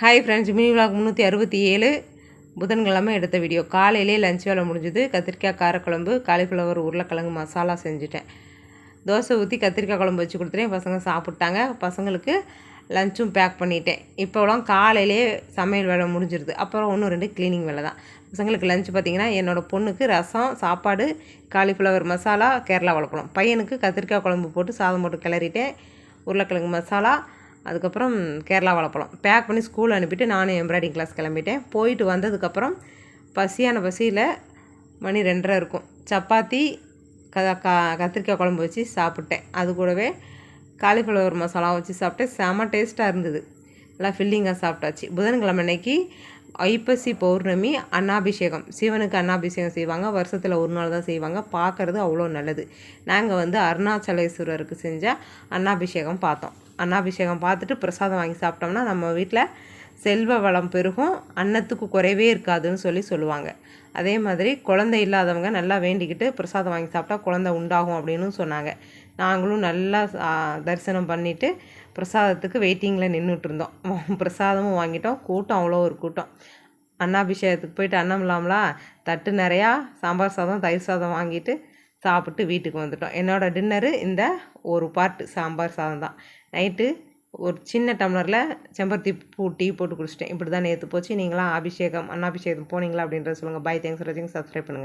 Hi friends mini vlog முந்நூற்றி அறுபத்தி ஏழு. புதன்கிழமை எடுத்த வீடியோ காலையிலே லஞ்ச் வேலை முடிஞ்சுது. கத்திரிக்காய் காரக்குழம்பு காலிஃப்ளவர் உருளைக்கிழங்கு மசாலா செஞ்சுட்டேன். தோசை ஊற்றி கத்திரிக்காய் குழம்பு வச்சு கொடுத்துட்டேன். பசங்க சாப்பிட்டாங்க. பசங்களுக்கு லஞ்சும் பேக் பண்ணிட்டேன். இப்போலாம் காலையிலே சமையல் வேலை முடிஞ்சிருது. அப்புறம் ஒன்று ரெண்டு க்ளீனிங் வேலை தான். பசங்களுக்கு லஞ்ச் பார்த்திங்கன்னா என்னோடய பொண்ணுக்கு ரசம் சாப்பாடு காலிஃப்ளவர் மசாலா கேரளா வளர்க்கணும். பையனுக்கு கத்திரிக்காய் குழம்பு போட்டு சாதம் போட்டு கிளறிட்டேன். உருளைக்கிழங்கு மசாலா அதுக்கப்புறம் கேரளா வாழைப்பழம் பேக் பண்ணி ஸ்கூல் அனுப்பிட்டு நானும் எம்ப்ராய்டிங் கிளாஸ் கிளம்பிட்டேன். போயிட்டு வந்ததுக்கப்புறம் பசியான பசியில் மணி ரெண்டரை இருக்கும். சப்பாத்தி க க கத்திரிக்காய் குழம்பு வச்சு சாப்பிட்டேன். அது கூடவே காலிஃப்ளவர் மசாலா வச்சு சாப்பிட்டேன். செம டேஸ்ட்டாக இருந்தது. நல்லா ஃபில்லிங்காக சாப்பிட்டாச்சு. புதன்கிழமை அன்னைக்கு ஐப்பசி பௌர்ணமி அன்னாபிஷேகம். சிவனுக்கு அன்னாபிஷேகம் செய்வாங்க. வருஷத்தில் ஒரு நாள் தான் செய்வாங்க. பார்க்குறது அவ்வளோ நல்லது. நாங்கள் வந்து அருணாச்சலேஸ்வரருக்கு செஞ்ச அன்னாபிஷேகம் பார்த்தோம். அன்னாபிஷேகம் பார்த்துட்டு பிரசாதம் வாங்கி சாப்பிட்டோம்னா நம்ம வீட்டில் செல்வ வளம் பெருகும் அன்னத்துக்கு குறைவே இருக்காதுன்னு சொல்லி சொல்லுவாங்க. அதே மாதிரி குழந்தை இல்லாதவங்க நல்லா வேண்டிக்கிட்டு பிரசாதம் வாங்கி சாப்பிட்டா குழந்தை உண்டாகும் அப்படின்னு சொன்னாங்க. நாங்களும் நல்லா தரிசனம் பண்ணிவிட்டு பிரசாதத்துக்கு வெயிட்டிங்கில் நின்றுட்டு இருந்தோம். பிரசாதமும் வாங்கிட்டோம். கூட்டம் அவ்வளோ ஒரு கூட்டம். அன்னாபிஷேகத்துக்கு போயிட்டு அன்னமில்லாமலா தட்டு நிறையா சாம்பார் சாதம் தயிர் சாதம் வாங்கிட்டு சாப்பிட்டு வீட்டுக்கு வந்துட்டோம். என்னோடய டின்னரு இந்த ஒரு பார்ட்டு சாம்பார் சாதம் தான். நைட்டு ஒரு சின்ன டம்ளரில் செம்பருத்தி பூ டீ போட்டு குடிச்சிட்டேன். இப்படி தான் நேற்று போச்சு. நீங்களாம் அபிஷேகம் அன்னாபிஷேகம் போனீங்களா அப்படின்றத சொல்லுங்கள் பாய் தேங்க்ஸ் ஃபார் வாட்சிங் சப்ஸ்கிரைப் பண்ணுங்கள்